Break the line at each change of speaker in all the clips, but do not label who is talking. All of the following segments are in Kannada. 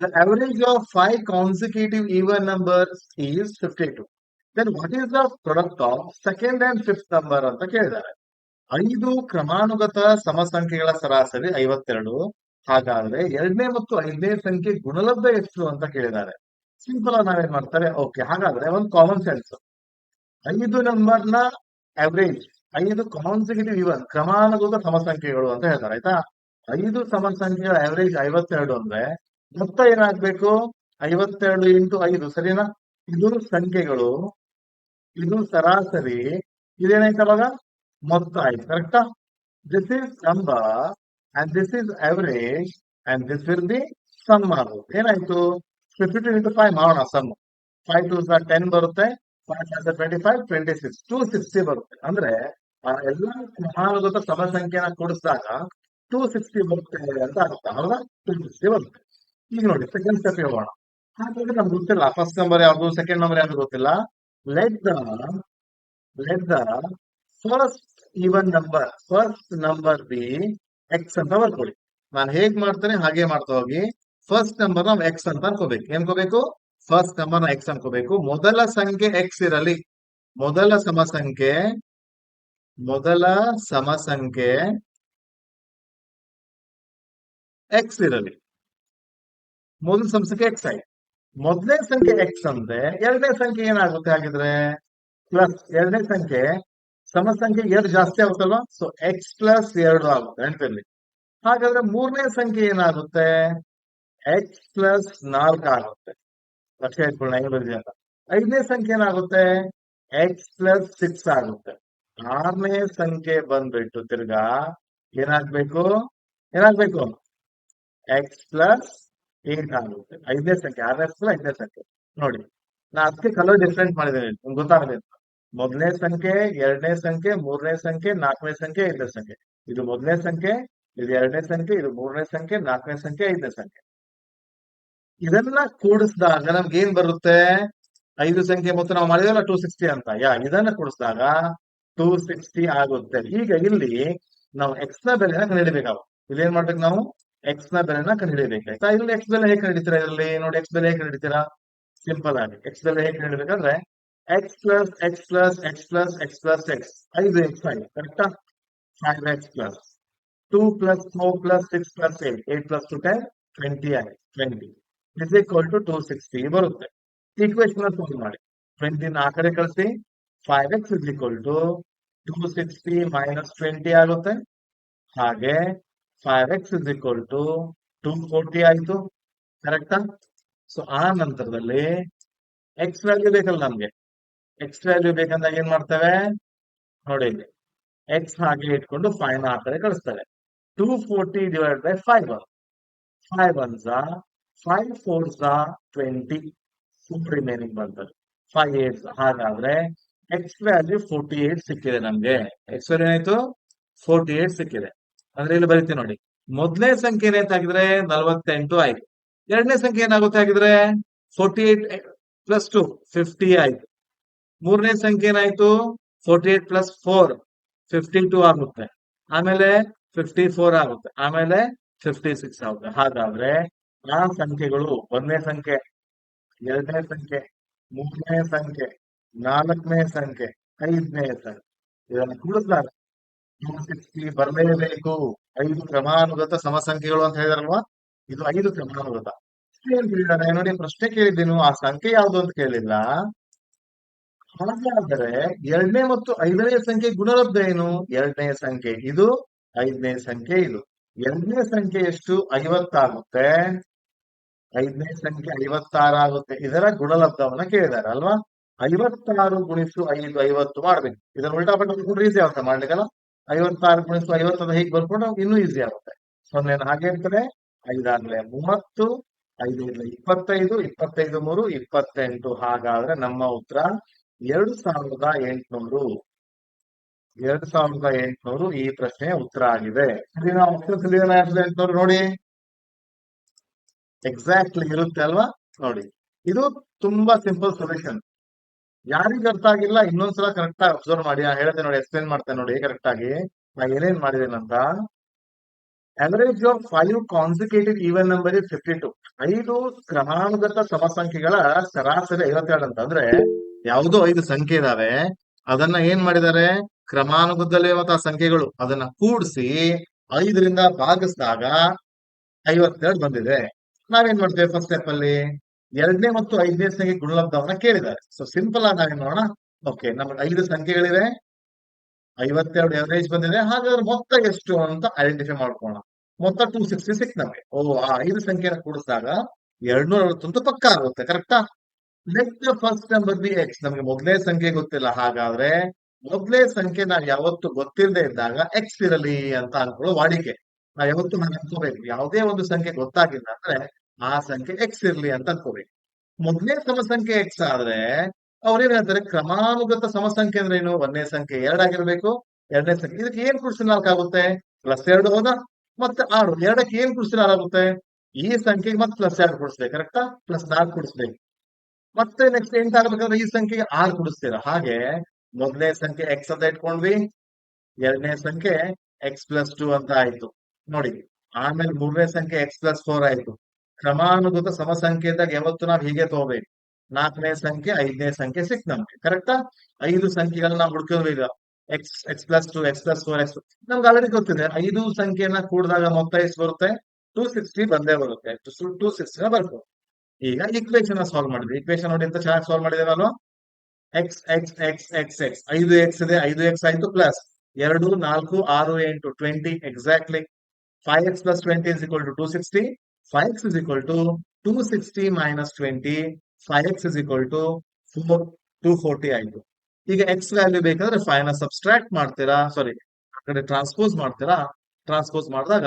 The average of five consecutive even numbers is 52. Then what is the product of second and fifth number ಅಂತ ಕೇಳಿದ್ದಾರೆ. ಐದು ಕ್ರಮಾನುಗತ ಸಮಸಂಖ್ಯೆಗಳ ಸರಾಸರಿ ಐವತ್ತೆರಡು. ಹಾಗಾದ್ರೆ ಎರಡನೇ ಮತ್ತು ಐದನೇ ಸಂಖ್ಯೆ ಗುಣಲಬ್ಧ ಎಷ್ಟು ಅಂತ ಕೇಳಿದ್ದಾರೆ. ಸಿಂಪಲ್ ಆಗಿ ನಾವೇನ್ ಮಾಡ್ತಾರೆ? ಓಕೆ ಹಾಗಾದ್ರೆ ಒಂದು ಕಾಮನ್ ಸೆನ್ಸ್ ಐದು ನಂಬರ್ನ ಅವರೇಜ್ ಐದು ಕಾನ್ಸಿಕ್ಯೂಟಿವ್ ಇವನ್ ಕ್ರಮಾನುಗತ ಸಮಸಂಖ್ಯೆಗಳು ಅಂತ ಹೇಳ್ತಾರೆ, ಆಯ್ತಾ? ಐದು ಸಮಸಂಖ್ಯೆಗಳ ಅವರೇಜ್ ಐವತ್ತೆರಡು ಅಂದ್ರೆ ಮೊತ್ತ ಏನಾಗ್ಬೇಕು? ಐವತ್ತೆರಡು ಇಂಟು ಐದು, ಸರಿನಾ? ಇದು ಸಂಖ್ಯೆಗಳು. ಇದು ಸರಾಸರಿ. ಇದೇನಾಯ್ತು ಅವಾಗ? ಮೊತ್ತ ಆಯ್ತು, ಕರೆಕ್ಟಾ? This is number and this is average and this will be sum ಮಾಡೋದು ಏನಾಯ್ತು? ಫಿಫ್ಟಿ ಇಂಟು ಫೈವ್ ಮಾಡೋಣ ಸಮ್ ಫೈವ್ ಟು ಟೆನ್ ಬರುತ್ತೆ. Five twenty five twenty six two sixty ಬರುತ್ತೆ. ಅಂದ್ರೆ, ಆ ಎಲ್ಲ ಕ್ರಮಾನುಗತ ಸಮಸಂಖ್ಯೆನ ಕೂಡಿಸಿದಾಗ ಟೂ ಸಿಕ್ಸ್ಟಿ ಬರುತ್ತೆ ಅಂತ ಅರ್ಥ. ಹೌದಾ ಟೂ ಸಿಕ್ಸ್ಟಿ ಬರುತ್ತೆ. ಈಗ ನೋಡಿ ಸೆಕೆಂಡ್ ಸ್ಟೆಪ್ ಹೋಗೋಣ ಹಾಗಾದ್ರೆ ನಮ್ಗೆ ಗೊತ್ತಿಲ್ಲ ಫಸ್ಟ್ ನಂಬರ್ ಯಾವ್ದು ಸೆಕೆಂಡ್ ನಂಬರ್ ಯಾವ್ದು ಗೊತ್ತಿಲ್ಲ. Let the let the first even number first number be X ಅಂತ ಬರ್ಕೊಳ್ಳಿ. ನಾನು ಹೇಗ್ ಮಾಡ್ತೇನೆ, ಹಾಗೆ ಮಾಡ್ತಾ ಹೋಗಿ. ಫಸ್ಟ್ ನಂಬರ್ ನಾವು ಎಕ್ಸ್ ಅಂತ ಅನ್ಕೋಬೇಕು. ಏನ್ಕೋಬೇಕು ಫಸ್ಟ್ ನಂಬರ್ನ ಎಕ್ಸ್ ಅನ್ಕೋಬೇಕು. ಮೊದಲ ಸಂಖ್ಯೆ ಎಕ್ಸ್ ಇರಲಿ. ಮೊದಲ ಸಮಸಂಖ್ಯೆ ಮೊದಲ ಸಮಸಂಖ್ಯೆ ಎಕ್ಸ್ ಇರಲಿ. ಮೊದಲ ಸಂಖ್ಯೆ ಎಕ್ಸ್ ಆಯ್ತು. ಮೊದಲನೇ ಸಂಖ್ಯೆ ಎಕ್ಸ್ ಅಂದ್ರೆ ಎರಡನೇ ಸಂಖ್ಯೆ ಏನಾಗುತ್ತೆ ಹಾಗಿದ್ರೆ? ಪ್ಲಸ್ ಎರಡನೇ ಸಂಖ್ಯೆ ಸಮ ಸಂಖ್ಯೆ ಎರಡು ಜಾಸ್ತಿ ಆಗುತ್ತಲ್ವಾ? ಸೊ ಎಕ್ಸ್ ಪ್ಲಸ್ ಎರಡು ಆಗುತ್ತೆ ನೆನಪಿರ್ಲಿ. ಹಾಗಾದ್ರೆ ಮೂರನೇ ಸಂಖ್ಯೆ ಏನಾಗುತ್ತೆ? ಎಕ್ಸ್ ಪ್ಲಸ್ ನಾಲ್ಕು ಆಗುತ್ತೆ. ಲಕ್ಷ ಇಟ್ಕೊಳ್ಳೋಣ ಹೆಂಗ್ ಬರ್ತೀವಿ ಅಂತ. ಐದನೇ ಸಂಖ್ಯೆ ಏನಾಗುತ್ತೆ? ಎಕ್ಸ್ ಪ್ಲಸ್ ಸಿಕ್ಸ್ ಆಗುತ್ತೆ. ಆರನೇ ಸಂಖ್ಯೆ ಬಂದ್ಬಿಟ್ಟು ತಿರ್ಗಾ ಏನಾಗ್ಬೇಕು? ಏನಾಗ್ಬೇಕು? ಎಕ್ಸ್ ಪ್ಲಸ್ ಏಟ್ ಆಗುತ್ತೆ ಐದನೇ ಸಂಖ್ಯೆ, ಆರನೇ ಸಂಖ್ಯೆ ಐದನೇ ಸಂಖ್ಯೆ. ನೋಡಿ, ನಾ ಅದಕ್ಕೆ ಕಲರ್ ಡಿಫ್ರೆಂಟ್ ಮಾಡಿದ್ದೇನೆ ನಿಮ್ಗೆ ಗೊತ್ತಾಗಲಿ ಮೊದಲನೇ ಸಂಖ್ಯೆ, ಎರಡನೇ ಸಂಖ್ಯೆ, ಮೂರನೇ ಸಂಖ್ಯೆ, ನಾಲ್ಕನೇ ಸಂಖ್ಯೆ, ಐದನೇ ಸಂಖ್ಯೆ. ಇದು ಮೊದಲನೇ ಸಂಖ್ಯೆ, ಇದು ಎರಡನೇ ಸಂಖ್ಯೆ, ಇದು ಮೂರನೇ ಸಂಖ್ಯೆ, ನಾಲ್ಕನೇ ಸಂಖ್ಯೆ, ಐದನೇ ಸಂಖ್ಯೆ. ಇದನ್ನ ಕೂಡಿಸಿದಾಗ ನಮ್ಗೆ ಏನ್ ಬರುತ್ತೆ? ಐದು ಸಂಖ್ಯೆ ಮೊತ್ತ ನಾವು ಮಾಡಿದಲ್ಲ ಟೂ ಸಿಕ್ಸ್ಟಿ ಅಂತ. ಯಾ, ಇದನ್ನ ಕೂಡಿಸಿದಾಗ ಟೂ ಸಿಕ್ಸ್ಟಿ ಆಗುತ್ತೆ. ಈಗ ಇಲ್ಲಿ ನಾವು ಎಕ್ಸ್ನ ಬೆಲೆನ ಕಂಡುಹಿಡಿಬೇಕಾಗುತ್ತೆ. ಇಲ್ಲಿ ಏನ್ ಮಾಡ್ಬೇಕು ನಾವು? ಎಕ್ಸ್ನ ಬೆಲೆನ ಕಂಡುಹಿಡಿಯಬೇಕಾಯ್ತಾ ಇಲ್ಲಿ ಎಕ್ಸ್ ಬೆಲೆ ಹೇಗೆ ಕಂಡುಹಿಡಿತೀರಾ? ಇದರಲ್ಲಿ ನೋಡಿ ಎಕ್ಸ್ ಬೆಲೆ ಹೇಗೆ ಕಂಡುಹಿಡಿತೀರಾ? ಸಿಂಪಲ್ ಆಗಿ. ಎಕ್ಸ್ ಬೆಲೆ ಹೇಗೆ ಕಂಡುಹಿಡಿಬೇಕಂದ್ರೆ X plus X plus X plus X plus X ಐದು ಎಕ್ಸ್ ಆಗಿ. ಕರೆಕ್ಟಾ five X plus two plus four plus six plus eight eight plus two ten twenty ಆಗಿ. Twenty is equal to two sixty ಬರುತ್ತೆ. ಈಕ್ವೇಶನ್ ಸಾಲ್ವ್ ಮಾಡಿ. ಟ್ವೆಂಟಿನ ಆ ಕಡೆ ಕಳಿಸಿ. Five X is equal to two sixty minus twenty ಆಗುತ್ತೆ. ಹಾಗೆ five X is equal to two forty ಆಯ್ತು ಕರೆಕ್ಟಾ ಸೊ ಆ ನಂತರದಲ್ಲಿ ಎಕ್ಸ್ ವ್ಯಾಲ್ಯೂ ಬೇಕಲ್ಲ ನಮ್ಗೆ. ಎಕ್ಸ್ ವ್ಯಾಲ್ಯೂ ಬೇಕಂದಾಗ ಏನ್ ಮಾಡ್ತೇವೆ? ನೋಡಿ ಎಕ್ಸ್ ಹಾಗೆ ಇಟ್ಕೊಂಡು ಫೈವ್ನ ಆ ಕಡೆ ಕಳಿಸ್ತೇವೆ. Two forty divide by five five one Jha five four twenty twenty remaining ಬರ್ತದೆ ಫೈವ್ ಏಟ್ ಹಾಗಾದ್ರೆ ಎಕ್ಸ್ ವ್ಯಾಲ್ಯೂ ಫೋರ್ಟಿ ಏಟ್ ಸಿಕ್ಕಿದೆ ನಮ್ಗೆ. ಎಕ್ಸ್ ವ್ಯಾಲ್ಯೂ ಏನಾಯ್ತು? ಫೋರ್ಟಿ ಏಟ್ ಸಿಕ್ಕಿದೆ. ಅಂದ್ರೆ ಇಲ್ಲಿ ಬರೀತೀನಿ ನೋಡಿ. ಮೊದಲನೇ ಸಂಖ್ಯೆ ಏನಂತ ಹಾಕಿದ್ರೆ ನಲ್ವತ್ತೆಂಟು ಆಯ್ತು. ಎರಡನೇ ಸಂಖ್ಯೆ ಏನಾಗುತ್ತೆ ಹಾಕಿದ್ರೆ forty eight plus two fifty ಆಯ್ತು. ಮೂರನೇ ಸಂಖ್ಯೆ ಏನಾಯ್ತು? Forty eight plus four fifty two ಆಗುತ್ತೆ. ಆಮೇಲೆ ಫಿಫ್ಟಿ ಫೋರ್ ಆಗುತ್ತೆ. ಆಮೇಲೆ ಫಿಫ್ಟಿ ಸಿಕ್ಸ್ ಆಗುತ್ತೆ. ಹಾಗಾದ್ರೆ ಆ ಸಂಖ್ಯೆಗಳು ಒಂದನೇ ಸಂಖ್ಯೆ, ಎರಡನೇ ಸಂಖ್ಯೆ, ಮೂರನೇ ಸಂಖ್ಯೆ, ನಾಲ್ಕನೇ ಸಂಖ್ಯೆ, ಐದನೇ ಸಂಖ್ಯೆ. ಇದನ್ನು ಕೂಡಿಸಿದಾಗ ಟೂ ಸಿಕ್ಸ್ಟಿ ಬರಲೇಬೇಕು. ಐದು ಕ್ರಮಾನುಗತ ಸಮಸಂಖ್ಯೆಗಳು ಅಂತ ಹೇಳಿದಾರಲ್ವಾ? ಇದು ಐದು ಕ್ರಮಾನುಗತ. ಕೇಳಿದಾರೆ ನೋಡಿ ಪ್ರಶ್ನೆ ಕೇಳಿದ್ದೀನು ಆ ಸಂಖ್ಯೆ ಯಾವುದು ಅಂತ ಕೇಳಿಲ್ಲ. ಹಾಗಾದರೆ ಎರಡನೇ ಮತ್ತು ಐದನೇ ಸಂಖ್ಯೆ ಗುಣಲಬ್ಧ ಏನು? ಎರಡನೇ ಸಂಖ್ಯೆ ಇದು, ಐದನೇ ಸಂಖ್ಯೆ ಇದು. ಎರಡನೇ ಸಂಖ್ಯೆ ಎಷ್ಟು? ಐವತ್ತಾಗುತ್ತೆ. ಐದನೇ ಸಂಖ್ಯೆ ಐವತ್ತಾರು ಆಗುತ್ತೆ ಇದರ ಗುಣಲಬ್ಧವನ್ನ ಕೇಳಿದ್ದಾರೆ, ಅಲ್ವಾ? ಐವತ್ತಾರು ಗುಣಿಸು ಐದು, ಐವತ್ತು ಮಾಡ್ಬೇಕು. ಇದನ್ನ ಉಲ್ಟಾ ಪಟ್ಟ ಆಗುತ್ತೆ, ಮಾಡ್ಲಿಕ್ಕಲ್ಲ? ಐವತ್ತಾರು ಗುಣಿಸು ಐವತ್ತದ ಹೀಗೆ ಬರ್ಕೊಂಡು ಇನ್ನೂ ಈಸಿ ಆಗುತ್ತೆ. ಸೊನ್ನೆನ ಹಾಗೆ ಇರ್ತದೆ ಐದಾಗ್ಲೆ ಮೂವತ್ತು ಐದು ಇಪ್ಪತ್ತೈದು ಇಪ್ಪತ್ತೈದು ಮೂರು, ಇಪ್ಪತ್ತೆಂಟು ಹಾಗಾದ್ರೆ ನಮ್ಮ ಉತ್ತರ ಎರಡು ಸಾವಿರದ ಎಂಟುನೂರು. ಎರಡು ಸಾವಿರದ ಎಂಟುನೂರು ಈ ಪ್ರಶ್ನೆಯ ಉತ್ತರ ಆಗಿದೆ. ಎಂಟುನೂರು ನೋಡಿ. ಎಕ್ಸಾಕ್ಟ್ಲಿ ಇರುತ್ತೆ ಅಲ್ವಾ? ನೋಡಿ. ಇದು ತುಂಬಾ ಸಿಂಪಲ್ ಸೊಲ್ಯೂಷನ್ ಯಾರಿಗ ಅರ್ಥ ಆಗಿಲ್ಲ, ಇನ್ನೊಂದ್ಸಲ ಕರೆಕ್ಟ್ ಆಗಿ ಅಬ್ಸರ್ವ್ ಮಾಡಿ ಹೇಳ್ತೇನೆ ನೋಡಿ ಎಕ್ಸ್ಪ್ಲೇನ್ ಮಾಡ್ತೇನೆ ನೋಡಿ ಕರೆಕ್ಟ್ ಆಗಿ. ನಾ ಏನೇನ್ ಮಾಡಿದೇನಂತ Average of five consecutive even number is 52. ಐದು ಕ್ರಮಾನುಗತ ಸಮಸಂಖ್ಯೆಗಳ ಸರಾಸರಿ ಐವತ್ತೆರಡು ಅಂತ ಅಂದ್ರೆ, ಯಾವುದೋ ಐದು ಸಂಖ್ಯೆ ಇದಾವೆ. ಅದನ್ನ ಏನ್ ಮಾಡಿದ್ದಾರೆ? ಆ ಸಂಖ್ಯೆಗಳು. ಅದನ್ನ ಕೂಡಿಸಿ, ಐದರಿಂದ ಭಾಗಿಸಿದಾಗ ಐವತ್ತೆರಡು ಬಂದಿದೆ. ನಾವೇನ್ ಮಾಡ್ತೇವೆ ಫಸ್ಟ್ ಸ್ಟೆಪ್ ಅಲ್ಲಿ? ಎರಡನೇ ಮತ್ತು ಐದನೇ ಸಂಖ್ಯೆ ಗುಣಲಬ್ಧವನ್ನ ಕೇಳಿದ್ದಾರೆ. ಸೊ ಸಿಂಪಲ್ ಆಗಿ ನಾವೇನ್ ನೋಡೋಣ ಓಕೆ ನಮ್ಗೆ ಐದು ಸಂಖ್ಯೆಗಳಿವೆ. ಐವತ್ತೆರಡು ಎವರೇಜ್ ಬಂದಿದೆ. ಹಾಗಾದ್ರೆ ಮೊತ್ತ ಎಷ್ಟು ಅಂತ ಐಡೆಂಟಿಫೈ ಮಾಡ್ಕೋಣ ಮೊತ್ತ ಟೂ ಸಿಕ್ಸ್ಟಿ ಸಿಕ್ಸ್ ನಮಗೆ. ಓ, ಆ ಐದು ಸಂಖ್ಯೆನ ಕೂಡಿಸಿದಾಗ ಎರಡ್ನೂರ ಅರವತ್ತೊಂದು ಪಕ್ಕ ಆಗುತ್ತೆ ಕರೆಕ್ಟಾ next first number be X ನಮ್ಗೆ ಮೊದಲೇ ಸಂಖ್ಯೆ ಗೊತ್ತಿಲ್ಲ. ಹಾಗಾದ್ರೆ ಮೊದಲೇ ಸಂಖ್ಯೆ ನಾವು ಯಾವತ್ತು ಗೊತ್ತಿಲ್ಲದೆ ಇದ್ದಾಗ ಎಕ್ಸ್ ಇರಲಿ ಅಂತ ಅನ್ಕೊಳ್ಳೋ ವಾಡಿಕೆ. ನಾವ್ ಯಾವತ್ತು ಅನ್ಕೋಬೇಕು. ಯಾವುದೇ ಒಂದು ಸಂಖ್ಯೆ ಗೊತ್ತಾಗಿಲ್ಲ ಅಂದ್ರೆ ಆ ಸಂಖ್ಯೆ ಎಕ್ಸ್ ಇರ್ಲಿ ಅಂತ ಅನ್ಕೋಬೇಕು. ಮೊದಲನೇ ಸಮಸಂಖ್ಯೆ ಎಕ್ಸ್ ಆದ್ರೆ ಅವ್ರೇನ್ ಹೇಳ್ತಾರೆ? ಕ್ರಮಾನುಗತ ಸಮಸಂಖ್ಯೆ ಅಂದ್ರೆ ಏನು? ಒಂದನೇ ಸಂಖ್ಯೆ ಎರಡಾಗಿರ್ಬೇಕು ಎರಡನೇ ಸಂಖ್ಯೆ ಇದಕ್ಕೆ ಏನ್ ನಾಲ್ಕು ಆಗುತ್ತೆ? ಪ್ಲಸ್ ಎರಡು ಹೋದ. ಮತ್ತೆ ಆರು, ಎರಡಕ್ಕೆ ಏನ್ ಆಗುತ್ತೆ? ಈ ಸಂಖ್ಯೆಗೆ ಮತ್ತೆ ಪ್ಲಸ್ ಎರಡು ಕೊಡಿಸ್ಬೇಕು ಕರೆಕ್ಟಾ ಪ್ಲಸ್ ನಾಲ್ಕು ಕೊಡಿಸ್ಬೇಕು. ಮತ್ತೆ ನೆಕ್ಸ್ಟ್ ಎಂಟ್ ಆಗ್ಬೇಕಂದ್ರೆ ಈ ಸಂಖ್ಯೆಗೆ ಆರು ಕೊಡಿಸ್ತೀರಾ? ಹಾಗೆ ಮೊದಲನೇ ಸಂಖ್ಯೆ ಎಕ್ಸ್ ಅಂತ ಇಟ್ಕೊಂಡ್ವಿ. ಎರಡನೇ ಸಂಖ್ಯೆ ಎಕ್ಸ್ ಪ್ಲಸ್ ಟೂ ಅಂತ ಆಯ್ತು. ನೋಡಿ, ಆಮೇಲೆ ಮೂರನೇ ಸಂಖ್ಯೆ ಎಕ್ಸ್ ಪ್ಲಸ್ ಫೋರ್ ಆಯ್ತು. ಕ್ರಮಾನುಗತ ಸಮಸಂಖ್ಯೆದಾಗ ಯಾವತ್ತು ನಾವು ಹೀಗೆ ತಗೋಬೇಕು. ನಾಲ್ಕನೇ ಸಂಖ್ಯೆ, ಐದನೇ ಸಂಖ್ಯೆ ಸಿಕ್ ನಮ್ಗೆ ಕರೆಕ್ಟಾ ಐದು ಸಂಖ್ಯೆಗಳನ್ನ ನಾವು ಹುಡ್ಕಿದ್ವಿ ಈಗ. X X plus two X plus four X ನಮ್ಗೆ ಆಲ್ರೆಡಿ ಗೊತ್ತಿದೆ. ಐದು ಸಂಖ್ಯೆಯನ್ನ ಕೂಡಿದಾಗ ಮೊತ್ತ ಎಷ್ಟು ಬರುತ್ತೆ? ಟೂ ಸಿಕ್ಸ್ಟಿ ಬಂದೇ ಬರುತ್ತೆ. ಟೂ ಸಿಕ್ಸ್ಟಿನ ಬರ್ಬೋದು ಈಗ ಈಕ್ವೇಶನ್ ಸಾಲ್ವ್ ಮಾಡಿದ್ವಿ. ಈಕ್ವೇಶನ್ ನೋಡಿ ಅಂತ ಚೆನ್ನಾಗಿ solve ಮಾಡಿದೇವಲ್ವಾ X X X X X ಐದು ಎಕ್ಸ್ ಇದೆ, ಐದು ಎಕ್ಸ್ ಆಯ್ತು ಪ್ಲಸ್ ಎರಡು, ನಾಲ್ಕು, ಆರು, ಎಂಟು twenty exactly five X plus twenty is equal to two sixty five X is equal to two sixty minus twenty five X is equal to four two forty ಆಯ್ತು. ಈಗ ಎಕ್ಸ್ ವ್ಯಾಲ್ಯೂ ಬೇಕಾದ್ರೆ ಫೈವ್ನ ಸಬ್ಸ್ಟ್ರಾಕ್ಟ್ ಮಾಡ್ತೀರಾ? ಸಾರಿ ಆ ಕಡೆ ಟ್ರಾನ್ಸ್ಪೋಸ್ ಮಾಡ್ತೀರಾ? ಟ್ರಾನ್ಸ್ಪೋಸ್ ಮಾಡಿದಾಗ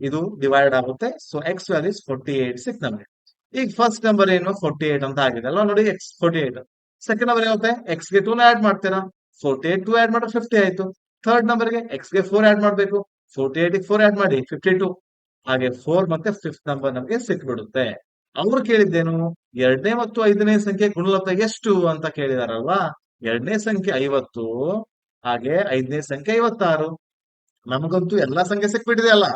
ಇದು ಡಿವೈಡ್ ಆಗುತ್ತೆ. So x value forty eight ಸಿಕ್ ನಮಗೆ. ಈಗ ಫಸ್ಟ್ ನಂಬರ್ ಏನು? ಫೋರ್ಟಿ ಏಟ್ ಅಂತ ಆಗಿದೆ ಅಲ್ವಾ? ನೋಡಿ x forty eight second number ಏನಾಗುತ್ತೆ? ಎಕ್ಸ್ಗೆ ಟೂ ಆಡ್ ಮಾಡ್ತೀರಾ? ಫೋರ್ಟಿ ಏಟ್ ಟೂ ಆಡ್ ಮಾಡಿದ್ರೆ ಫಿಫ್ಟಿ ಆಯ್ತು. ಥರ್ಡ್ ನಂಬರ್ಗೆ ಎಕ್ಸ್ಗೆ ಫೋರ್ ಆಡ್ ಮಾಡ್ಬೇಕು. ಫೋರ್ಟಿ ಏಟ್ ಫೋರ್ ಆಡ್ ಮಾಡಿ ಫಿಫ್ಟಿ ಟೂ ಹಾಗೆ ಫೋರ್ ಮತ್ತೆ ಫಿಫ್ತ್ ನಂಬರ್ ನಮಗೆ ಸಿಕ್ಬಿಡುತ್ತೆ. ಅವ್ರು ಕೇಳಿದ್ದೇನು? ಎರಡನೇ ಮತ್ತು ಐದನೇ ಸಂಖ್ಯೆ ಗುಣಲಬ್ಧ ಎಷ್ಟು ಅಂತ ಕೇಳಿದಾರಲ್ವಾ? ಎರಡನೇ ಸಂಖ್ಯೆ ಐವತ್ತು, ಹಾಗೆ ಐದನೇ ಸಂಖ್ಯೆ ಐವತ್ತಾರು. ನಮಗಂತೂ ಎಲ್ಲಾ ಸಂಖ್ಯೆ ಸಿಕ್ಬಿಟ್ಟಿದೆ ಅಲ್ಲ.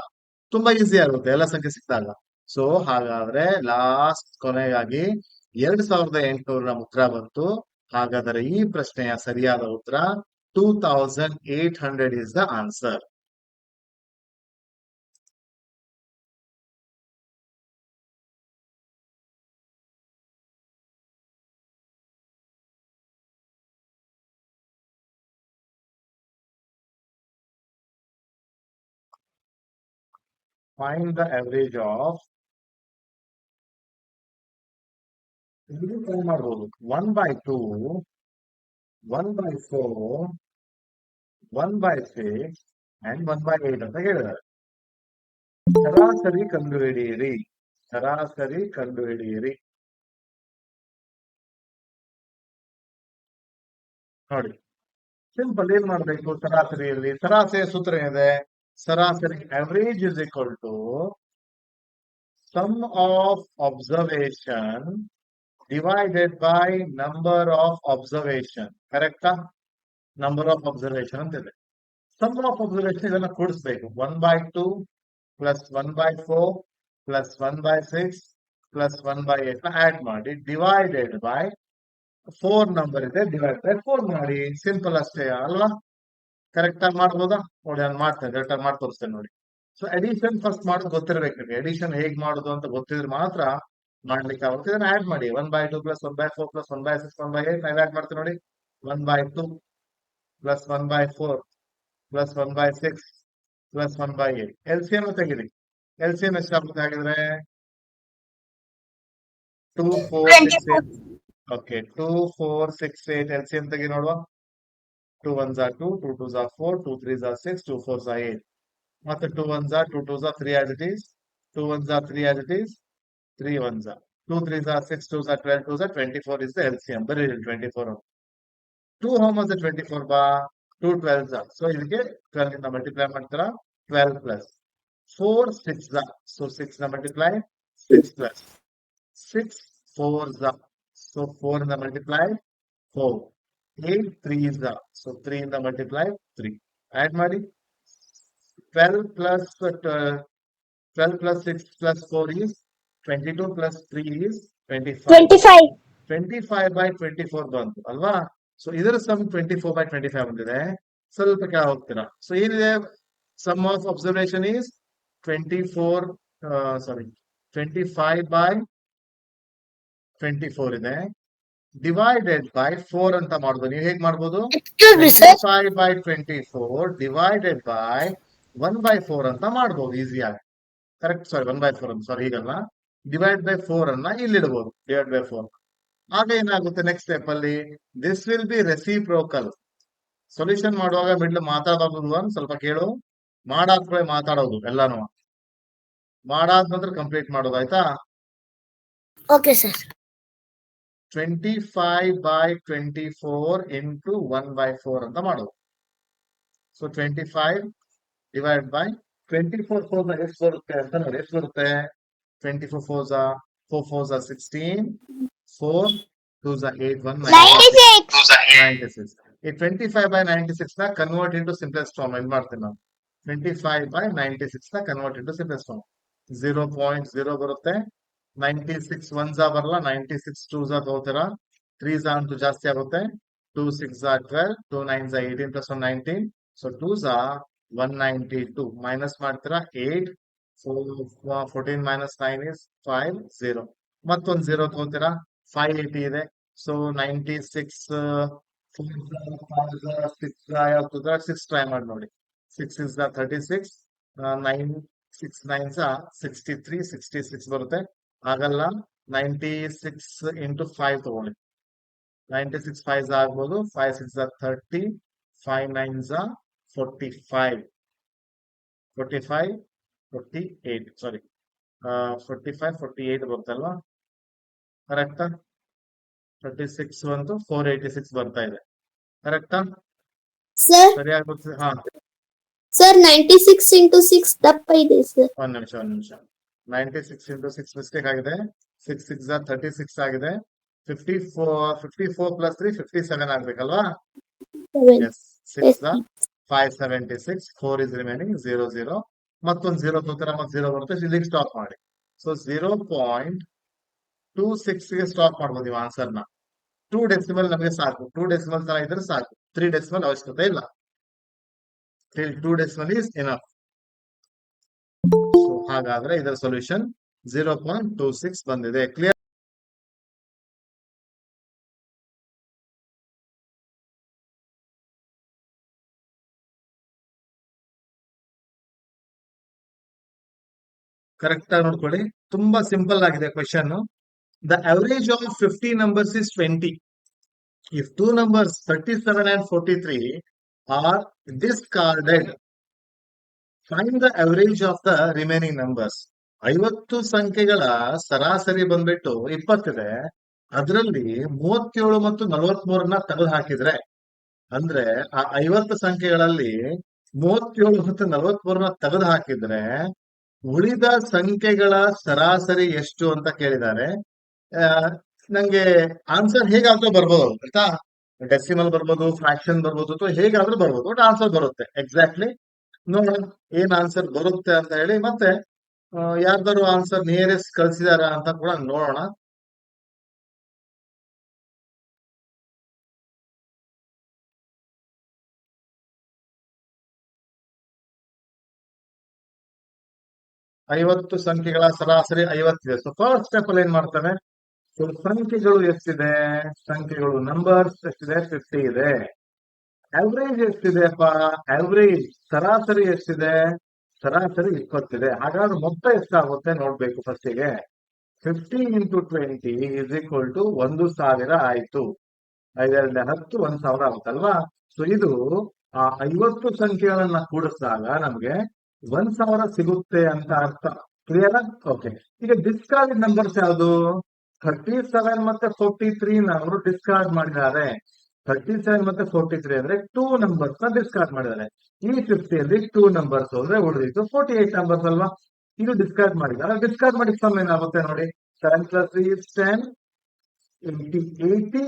ತುಂಬಾ ಈಸಿ ಆಗುತ್ತೆ, ಎಲ್ಲಾ ಸಂಖ್ಯೆ ಸಿಕ್ಕಿದಾಗ. ಸೊ ಹಾಗಾದ್ರೆ ಲಾಸ್ಟ್ ಕೊನೆಗಾಗಿ ಎರಡ್ ಸಾವಿರದ ಎಂಟುನೂರ ಉತ್ತರ ಬಂತು. ಹಾಗಾದರೆ ಈ ಪ್ರಶ್ನೆಯ ಸರಿಯಾದ ಉತ್ತರ two thousand eight hundred is the answer find the average of ಇದು try ಮಾಡ್ಬೋದು one by two one by four one by six and one by eight ಅಂತ ಹೇಳಿದ್ದಾರೆ. ಸರಾಸರಿ ಕಂಡುಹಿಡಿಯಿರಿ. ಸರಾಸರಿ ಕಂಡುಹಿಡಿಯಿರಿ. ನೋಡಿ. ಸಿಂಪಲ್ ಏನ್ ಮಾಡಬೇಕು? ಸರಾಸರಿಯಲ್ಲಿ. ಸರಾಸರಿ ಸೂತ್ರ ಏನಿದೆ? ಸರಾಸರಿ average is equal to sum of observation divided by number of observation. ಕರೆಕ್ಟಾ ನಂಬರ್ ಆಫ್ ಅಬ್ಸರ್ವೇಷನ್ ಅಂತ ಇದೆ ಸಮ್ ಆಫ್ ಅಬ್ಸರ್ವೇಷನ್ ಇದನ್ನ ಕೂಡಿಸ್ಬೇಕು one by two plus one by four plus one by six plus one by ಏಟ್ನ add ಮಾಡಿ ಡಿವೈಡೆಡ್ ಬೈ ಫೋರ್ ನಂಬರ್ ಇದೆ ಡಿವೈಡ್ ಬೈ ಫೋರ್ ಮಾಡಿ. ಸಿಂಪಲ್ ಅಷ್ಟೇ ಅಲ್ವಾ ಕರೆಕ್ಟ್ ಆಗಿ ಮಾಡ್ಬೋದಾ? ನೋಡಿ ನಾನು ಮಾಡ್ತೇನೆ ಕರೆಕ್ಟ್ ಆಗಿ ಮಾಡಿ ತೋರಿಸ್ತೇನೆ ನೋಡಿ. ಸೊ ಅಡಿಷನ್ ಫಸ್ಟ್ ಮಾಡೋದು ಗೊತ್ತಿರಬೇಕು ಅಡಿಷನ್ ಹೇಗ್ ಮಾಡೋದು ಅಂತ ಗೊತ್ತಿದ್ರೆ ಮಾತ್ರ ಮಾಡ್ಲಿಕ್ಕೆ ಆಗುತ್ತೆ. ಇದನ್ನ ಆಡ್ ಮಾಡಿ. One by two plus one by four plus one by six one by eight ನಾವು ಆಡ್ ಮಾಡ್ತೀವಿ ನೋಡಿ? One by two plus one by four plus one by six plus one by eight L C M ತೆಗಿರಿ. ಎಲ್ ಸಿ ಎಂ ಎಷ್ಟಾಗುತ್ತೆ ಹಾಗಿದ್ರೆ? Two four six eight okay two four six eight L C M ತೆಗಿ ನೋಡುವ. ಟೂ ಒನ್ ಝಾ ಟೂ ಟೂ ಟೂ ಝಾ ಫೋರ್ ಟೂ ತ್ರೀ ಝಾ ಸಿಕ್ಸ್ ಟೂ ಫೋರ್ ಝಾ ಏಟ್ ಮತ್ತೆ ಟೂ ಒನ್ ಝಾ two two Jha three as it is two one Jha three as it is three one Jha two three ಝಾ ಸಿಕ್ಸ್ ಟೂ ಝಾ twelve two Jha twenty four is the L C M ಬರೀ twenty four to home the twenty four ಬಾ ಟೂ ಟ್ವೆಲ್ ಝಾ ಸೊ ಇದಕ್ಕೆ ಟ್ವೆಲ್ ಇಂದ ಮಲ್ಟಿಪ್ಲೈ ಮಾಡ್ತೀರಾ ಟ್ವೆಲ್ ಪ್ಲಸ್ ಫೋರ್ ಸಿಕ್ಸ್ ಝಾ so ಸಿಕ್ಸ್ನ multiply six plus six four Jha so four ಇಂದ ಮಲ್ಟಿಪ್ಲೈ ಫೋರ್ ಏಟ್ ತ್ರೀ ಝಾ ಸೊ ತ್ರೀ ಇಂದ ಮಲ್ಟಿಪ್ಲೈ ತ್ರೀ ಆಡ್ ಮಾಡಿ twelve plus twelve plus six plus four is twenty two plus three is twenty five
twenty five
twenty five by twenty four ಬಂತು ಅಲ್ವಾ? ಸೊ ಇದರ sum twenty four by twenty five ಬಂದಿದೆ. ಸ್ವಲ್ಪ ಕೆಳ ಹೋಗ್ತೀರಾ? ಸೊ ಏನಿದೆ sum of observation is twenty four sorry twenty five by twenty four ಇದೆ. ಡಿವೈಡೆಡ್ ಬೈ ಫೋರ್ ಅಂತ ಮಾಡ್ಬೋದು ನೀವು ಹೇಗ್ ಮಾಡ್ಬೋದು? Five by twenty four divided by one by four ಅಂತ ಮಾಡ್ಬೋದು ಈಸಿಯಾಗಿ correct sorry one by four ಅಂತ ಸಾರಿ ಹೀಗಲ್ಲ. ಡಿವೈಡ್ ಬೈ ಫೋರ್ ಅನ್ನ ಇಲ್ಲಿಡ್ಬೋದು ಡಿವೈಡ್ ಬೈ ಫೋರ್ ಆಗ ಏನಾಗುತ್ತೆ ನೆಕ್ಸ್ಟ್ ಸ್ಟೆಪ್ ಅಲ್ಲಿ? This will be reciprocal solution ಮಾಡುವಾಗ ಮಿಡ್ಲ್ ಮಾತಾಡೋದು ಅಂತ ಸ್ವಲ್ಪ ಕೇಳು. ಮಾಡಾದ್ಮೇಲೆ ಮಾತಾಡೋದು ಎಲ್ಲಾನು. ಮಾಡಾದ ನಂತರ ಕಂಪ್ಲೀಟ್ ಮಾಡೋದು ಆಯ್ತಾ?
Okay sir
twenty five by twenty four into one by four ಅಂತ ಮಾಡೋದು so twenty five divide by twenty four four ಎಷ್ಟು ಬರುತ್ತೆ ಅಂತ ನೋಡಿ ಎಷ್ಟು ಬರುತ್ತೆ twenty four four four four sixteen four two eight one
ninety six
ninety six ಈ ಟ್ವೆಂಟಿ ಫೈವ್ ಬೈ ನೈಂಟಿ ಸಿಕ್ಸ್ನ ಕನ್ವರ್ಟ್ ಇಂಟು ಸಿಂಪ್ಲೆಸ್ಟ್ ಫಾರ್ಮ್ ಇಲ್ಲಿ ಮಾಡ್ತೀನಿ ನಾವು twenty five by ninety ಸಿಕ್ಸ್ನ convert into simplest form zero point zero ಬರುತ್ತೆ ನೈಂಟಿ ಸಿಕ್ಸ್ ಒನ್ ಜಾ ಬರಲ್ಲ ನೈಂಟಿ ಸಿಕ್ಸ್ ಟೂ ಜಾ ತಗೋತೀರಾ ತ್ರೀ ಜಾ ಅಂತೂ ಜಾಸ್ತಿ ಆಗುತ್ತೆ ಟೂ ಸಿಕ್ಸ್ ಜಾ ಟ್ವೆಲ್ ಟೂ ನೈನ್ ಜಾ eighteen plus one nineteen so two ಜಾ ಒನ್ ನೈಂಟಿ ಟೂ ಮೈನಸ್ ಮಾಡ್ತೀರಾ eight fourteen minus nine is five zero ಮತ್ತೊಂದು ಜೀರೋ ತಗೋತೀರಾ ಫೈವ್ ಏಯ್ಟಿ ಇದೆ ಸೊ ನೈಂಟಿ ಸಿಕ್ಸ್ ಸಿಕ್ಸ್ ಯಾವ್ದು ಸಿಕ್ಸ್ ಟ್ರೈ ಮಾಡಿ ನೋಡಿ six is thirty six nine six nine sixty three sixty six ಬರುತ್ತೆ ಆಗಲ್ಲ. ನೈಂಟಿ ಸಿಕ್ಸ್ ಇಂಟು ಫೈವ್ ತಗೊಳ್ಳಿ ನೈಂಟಿ ಸಿಕ್ಸ್ ಫೈವ್ ಆಗ್ಬೋದು. Five six thirty five nine forty five forty five forty eight sorry forty five forty eight ಬರುತ್ತಲ್ವಾ? ಕರೆಕ್ಟಾ ಥರ್ಟಿ ಸಿಕ್ಸ್ ಬಂತು. ಫೋರ್ ಏಯ್ಟಿ ಸಿಕ್ಸ್ ಬರ್ತಾ ಇದೆ. ಕರೆಕ್ಟಾ
ಸರ್
ಸರಿಯಾಗಿ ಬರ್ತಿದೆ ಹಾ.
Sir ninety six into six ದಪ್ಪ ಇದೆ ಸರ್
ಒಂದ್ ನಿಮಿಷ ಒಂದ್ ನಿಮಿಷ. Ninety six into six mistake ಆಗಿದೆ. ಸಿಕ್ಸ್ ಸಿಕ್ಸ್ ಥರ್ಟಿ ಸಿಕ್ಸ್ ಆಗಿದೆ. Fifty four fifty four plus three fifty seven ಆಗ್ಬೇಕಲ್ವಾ? Six five seventy six four is remaining zero zero ಮತ್ತೊಂದು ಝೀರೋ ತೋತರ ಮತ್ತೆ ಜೀರೋ ಬರುತ್ತೆ. ಇಲ್ಲಿಗೆ ಸ್ಟಾಪ್ ಮಾಡಿ. ಸೊ ಝೀರೋ ಪಾಯಿಂಟ್ ಟೂ ಸಿಕ್ಸ್ಗೆ ಸ್ಟಾಪ್ ಮಾಡ್ಬೋದು ನೀವು ಆನ್ಸರ್ನ. ಟೂ ಡೆಸಿಮಲ್ ನಮಗೆ ಸಾಕು. ಟೂ ಡೆಸಿಮಲ್ ತರ ಇದ್ರೆ ಸಾಕು. ತ್ರೀ ಡೆಸಿಮಲ್ ಅವಶ್ಯಕತೆ ಇಲ್ಲ. ಟೂ ಡೆಸಿಮಲ್ ಈಸ್ ಇನಫ್ ಹಾಗಾದ್ರೆ ಇದರ solution zero point two six ಬಂದಿದೆ. ಕ್ಲಿಯರ್ ಕರೆಕ್ಟ್ ಆಗಿ ನೋಡ್ಕೊಳ್ಳಿ. ತುಂಬಾ ಸಿಂಪಲ್ ಆಗಿದೆ question the average of fifty numbers is twenty if two numbers thirty seven and forty three are discarded find the average of the remaining numbers ಐವತ್ತು ಸಂಖ್ಯೆಗಳ ಸರಾಸರಿ ಬಂದ್ಬಿಟ್ಟು ಇಪ್ಪತ್ತಿದೆ. ಅದರಲ್ಲಿ ಮೂವತ್ತೇಳು ಮತ್ತು ನಲವತ್ಮೂರನ್ನ ತೆಗೆದು ಹಾಕಿದ್ರೆ, ಅಂದ್ರೆ ಆ ಐವತ್ತು ಸಂಖ್ಯೆಗಳಲ್ಲಿ ಮೂವತ್ತೇಳು ಮತ್ತು ನಲವತ್ಮೂರನ್ನ ತೆಗೆದು ಹಾಕಿದ್ರೆ ಉಳಿದ ಸಂಖ್ಯೆಗಳ ಸರಾಸರಿ ಎಷ್ಟು ಅಂತ ಕೇಳಿದ್ದಾರೆ. ನಂಗೆ ಆನ್ಸರ್ ಹೇಗಾದ್ರೂ ಬರ್ಬೋದು, ಆಯ್ತಾ? ಡೆಸಿಮಲ್ ಬರ್ಬೋದು ಫ್ರಾಕ್ಷನ್ ಬರ್ಬೋದು, ಅಥವಾ ಹೇಗಾದ್ರೂ ಬರ್ಬೋದು, ಒಟ್ಟು ಆನ್ಸರ್ ಬರುತ್ತೆ ಎಕ್ಸಾಕ್ಟ್ಲಿ ನೋಡೋಣ, ಏನ್ ಆನ್ಸರ್ ಬರುತ್ತೆ ಅಂತ ಹೇಳಿ ಮತ್ತೆ ಯಾರ್ದಾರು ಆನ್ಸರ್ ನಿಯರೆಸ್ಟ್ ಕಳ್ಸಿದಾರ ಅಂತ ಕೂಡ ನೋಡೋಣ. ಐವತ್ತು ಸಂಖ್ಯೆಗಳ ಸರಾಸರಿ ಐವತ್ತಿದೆ. ಸೊ ಫಸ್ಟ್ ಸ್ಟೆಪ್ ಅಲ್ಲಿ ಏನ್ ಮಾಡ್ತಾರೆ ಸೊ ಸಂಖ್ಯೆಗಳು ಎಷ್ಟಿದೆ? ಸಂಖ್ಯೆಗಳು ನಂಬರ್ಸ್ ಎಷ್ಟಿದೆ? ಫಿಫ್ಟಿ ಇದೆ. ಆವ್ರೇಜ್ ಎಷ್ಟಿದೆ ಅಪ್ಪ? ಆವ್ರೇಜ್ ಸರಾಸರಿ ಎಷ್ಟಿದೆ? ಸರಾಸರಿ ಇಪ್ಪತ್ತಿದೆ. ಹಾಗಾದ್ರೆ ಮೊತ್ತ ಎಷ್ಟಾಗುತ್ತೆ ನೋಡ್ಬೇಕು ಫಸ್ಟಿಗೆ fifty into twenty is equal to ಒಂದು ಸಾವಿರ ಆಯ್ತು. ಐದರಿಂದ ಹತ್ತು, ಒಂದ್ ಸಾವಿರ ಆಗುತ್ತಲ್ವಾ? ಸೊ ಇದು, ಆ, ಐವತ್ತು ಸಂಖ್ಯೆಗಳನ್ನ ಕೂಡಿಸಿದಾಗ ನಮ್ಗೆ ಒಂದ್ ಸಾವಿರ ಸಿಗುತ್ತೆ ಅಂತ ಅರ್ಥ. ಕ್ಲಿಯರ್ ಓಕೆ ಈಗ ಡಿಸ್ಕಾರ್ಡ್ ನಂಬರ್ಸ್ ಯಾವುದು? ಥರ್ಟಿ ಸೆವೆನ್ ಮತ್ತೆ ಫೋರ್ಟಿ ತ್ರೀ ಅವರು ಡಿಸ್ಕಾರ್ಡ್ ಮಾಡಿದ್ದಾರೆ. ಥರ್ಟಿ ಸೆವೆನ್ ಮತ್ತೆ ಫೋರ್ಟಿ ತ್ರೀ ಅಂದ್ರೆ ಟೂ ನಂಬರ್ಸ್ನ ಡಿಸ್ಕಾರ್ಡ್ ಮಾಡಿದ್ದಾರೆ ಈ ಫಿಫ್ಟಿಯಲ್ಲಿ ಟೂ ನಂಬರ್ಸ್ ಅಂದ್ರೆ ಉಳಿದಿತ್ತು ಫೋರ್ಟಿ ಏಟ್ ನಂಬರ್ಸ್ ಅಲ್ವಾ? ಇದು ಡಿಸ್ಕಾರ್ಡ್ ಮಾಡಿದ್ದಾರೆ ಡಿಸ್ಕಾರ್ಡ್ ಮಾಡಿದ ಸಮ್ ಏನಾಗುತ್ತೆ ನೋಡಿ? Seven plus three ten eighty eighty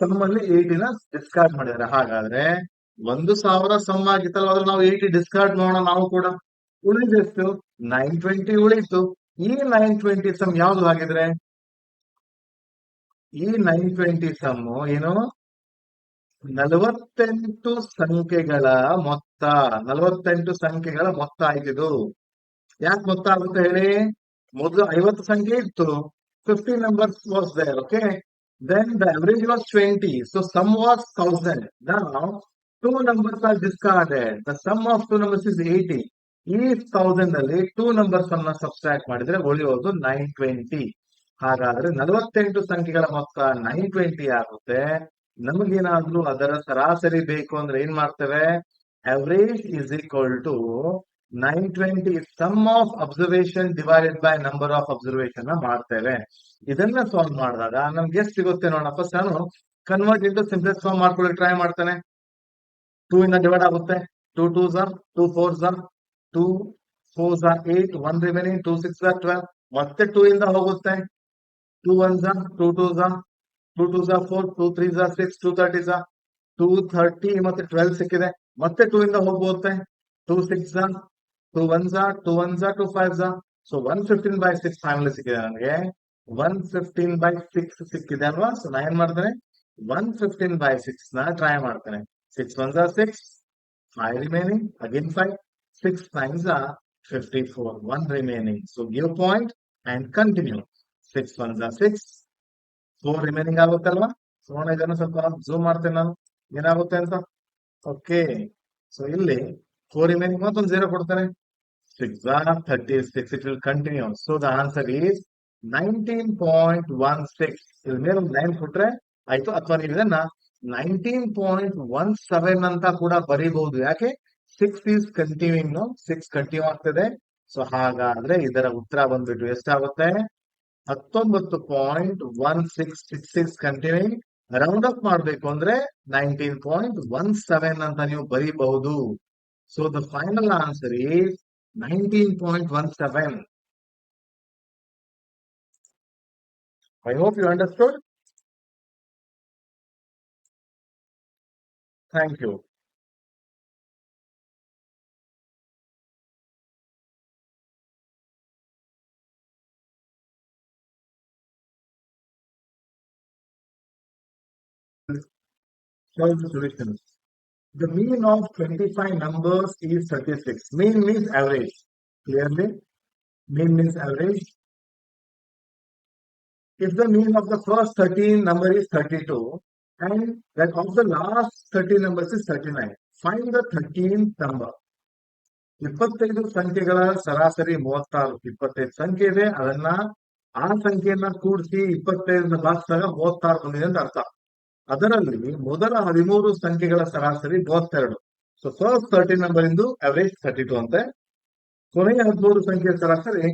sum ಅಲ್ಲಿ ಏಟಿನ ಡಿಸ್ಕಾರ್ಡ್ ಮಾಡಿದ್ದಾರೆ. ಹಾಗಾದ್ರೆ ಒಂದು ಸಾವಿರ ಸಮ್ ಆಗಿತ್ತಲ್ಲ, ಆದ್ರೆ ನಾವು ಏಟಿ ಡಿಸ್ಕಾರ್ಡ್ ಮಾಡೋಣ ನಾವು ಕೂಡ. ಉಳಿದಿತ್ತು ನೈನ್ ಟ್ವೆಂಟಿ ಉಳಿತು ಈ ನೈನ್ ಟ್ವೆಂಟಿ ಸಮ್ ಯಾವ್ದು ಆಗಿದ್ರೆ? ಈ ನೈನ್ ಟ್ವೆಂಟಿ ಸಮ್ ಏನು? ನಲವತ್ತೆಂಟು ಸಂಖ್ಯೆಗಳ ಮೊತ್ತ, ನಲವತ್ತೆಂಟು ಸಂಖ್ಯೆಗಳ ಮೊತ್ತ ಆಯ್ತಿದು. ಯಾಕೆ ಮೊತ್ತ ಆಗುತ್ತೆ ಹೇಳಿ? ಮೊದಲು ಐವತ್ತು ಸಂಖ್ಯೆ ಇತ್ತು. Fifty numbers was there okay then the average was twenty so sum was thousand ನಾವು two numbers are discarded the sum of two numbers is eighty ಈ ತೌಸಂಡ್ ಅಲ್ಲಿ ಟೂ ನಂಬರ್ಸ್ ಅನ್ನ ಸಬ್ಸ್ಟ್ರಾಕ್ಟ್ ಮಾಡಿದ್ರೆ ಉಳಿಯೋದು ನೈನ್ ಟ್ವೆಂಟಿ ಹಾಗಾದ್ರೆ ನಲವತ್ತೆಂಟು ಸಂಖ್ಯೆಗಳ ಮೊತ್ತ ನೈನ್ ಟ್ವೆಂಟಿ ಆಗುತ್ತೆ. ನಮಗೇನಾದ್ರೂ ಅದರ ಸರಾಸರಿ ಬೇಕು ಅಂದ್ರೆ ಏನ್ ಮಾಡ್ತೇವೆ? Average is equal to nine twenty sum of observation divided by number of observation ಮಾಡ್ತೇವೆ. ಇದನ್ನ ಸಾಲ್ವ್ ಮಾಡಿದಾಗ ನಮ್ಗೆ ಎಷ್ಟು ಸಿಗುತ್ತೆ ನೋಡೋಣ ಫಸ್ಟ್ ನಾನು ಕನ್ವರ್ಟ್ ಇಂಟು ಸಿಂಪ್ಲೆಕ್ಸ್ ಫಾರ್ಮ್ ಮಾಡ್ಕೊಳ್ಳಿ ಟ್ರೈ ಮಾಡ್ತೇನೆ. ಟೂ ಇಂದ ಡಿವೈಡ್ ಆಗುತ್ತೆ. ಟೂ ಟೂ ಝಾ ಟೂ ಫೋರ್ ಝಾ two four Jha eight one remaining two six Jha twelve ಮತ್ತೆ ಟೂ ಇಂದ ಹೋಗುತ್ತೆ. ಟೂ ಒನ್ ಝಾ ಟೂ ಟೂ ಝಾ ಟೂ ಟೂ ಝಾ ಫೋರ್, ಟೂ ತ್ರೀ ಝಾ ಸಿಕ್ಸ್, ಟೂ ತರ್ಟಿ ಝಾ, ಟೂ ಥರ್ಟಿ ಮತ್ತೆ ಟ್ವೆಲ್ ಸಿಕ್ಕಿದೆ. ಮತ್ತೆ ಟೂ ಇಂದ ಹೋಗುತ್ತೆ ಟೂ ಸಿಕ್ಸ್ ಝಾ, ಟೂ ಒನ್ ಝಾ, ಟೂ ಒನ್ ಝಾ, two five Jha. So one fifteen by six final ಸಿಕ್ಕಿದೆ ನನಗೆ. ಒನ್ ಫಿಫ್ಟೀನ್ ಬೈ ಸಿಕ್ಸ್ ಸಿಕ್ಕಿದೆ ಅಲ್ವಾ? ಸೊ ನಾ ಏನ್ ಮಾಡ್ತೇನೆ? ಒನ್ ಫಿಫ್ಟೀನ್ ಬೈ ಸಿಕ್ಸ್ನ ಟ್ರೈ ಮಾಡ್ತೇನೆ. Six one Jha six five remaining again five six nine Jha fifty four one remaining so give point and continue six one Jha six four remaining ಆಗುತ್ತಲ್ವಾ? ಸೊ ನೋಡೋಣ ಇದನ್ನು ಸ್ವಲ್ಪ ಝೂಮ್ ಮಾಡ್ತೇನೆ ನಾನು. ಏನಾಗುತ್ತೆ ಅಂತ? ಓಕೆ ಸೊ ಇಲ್ಲಿ ಫೋರ್ ರಿಮೈನಿಂಗ್ ಮತ್ತೊಂದು ಜೀರೋ ಕೊಡ್ತೇನೆ. Six thirty six it will continue so the answer is nineteen point one six ಇದ್ರ ಮೇಲೆ ಒಂದು ಲೈನ್ ಕೊಟ್ರೆ ಆಯ್ತು. ಅಥವಾ ನೀವು ಇದನ್ನ ನೈನ್ಟೀನ್ ಪಾಯಿಂಟ್ ಒನ್ ಸೆವೆನ್ ಅಂತ ಕೂಡ ಬರೀಬಹುದು. ಯಾಕೆ? Six is continue six continue ಆಗ್ತದೆ. ಸೊ ಹಾಗಾದ್ರೆ ಇದರ ಉತ್ತರ ಬಂದ್ಬಿಟ್ಟು ಎಷ್ಟಾಗುತ್ತೆ? ಹತ್ತೊಂಬತ್ತು point one six six six continuing round up ಮಾಡಬೇಕು ಅಂದ್ರೆ ನೈನ್ಟೀನ್ ಪಾಯಿಂಟ್ ಒನ್ ಸೆವೆನ್ ಅಂತ ನೀವು ಬರೀಬಹುದು. So the final answer is nineteen point one seven I hope you understood thank you solve the solutions. The mean of 25 numbers is 36. Mean means average. Clearly, mean means average. If the mean of the first 13 number is 32 and that of the last 13 numbers is 39, find the 13th number. ಇಪ್ಪತ್ತೈದು ಸಂಖ್ಯೆಗಳ ಸರಾಸರಿ ಮೂವತ್ತಾರು ಇಪ್ಪತ್ತೈದು ಸಂಖ್ಯೆ ಇದೆ ಅದನ್ನ ಆ ಸಂಖ್ಯೆಯನ್ನ ಕೂಡಿಸಿ ಇಪ್ಪತ್ತೈದನ್ನ ಭಾಗಿಸಿದಾಗ ಮೂವತ್ತಾರು ಬಂದಿದೆ ಅಂತ ಅರ್ಥ ಅದರಲ್ಲಿ ಮೊದಲ ಹದಿಮೂರು ಸಂಖ್ಯೆಗಳ ಸರಾಸರಿ ಮೂವತ್ತೆರಡು. ಸೊ ಫಸ್ಟ್ ತರ್ಟಿ ನಂಬರ್ ಇಂದು ಅವರೇಜ್ ತರ್ಟಿ ಟು ಅಂತೆ. ಕೊನೆಯ ಹದಿಮೂರು ಸಂಖ್ಯೆಯ ಸರಾಸರಿ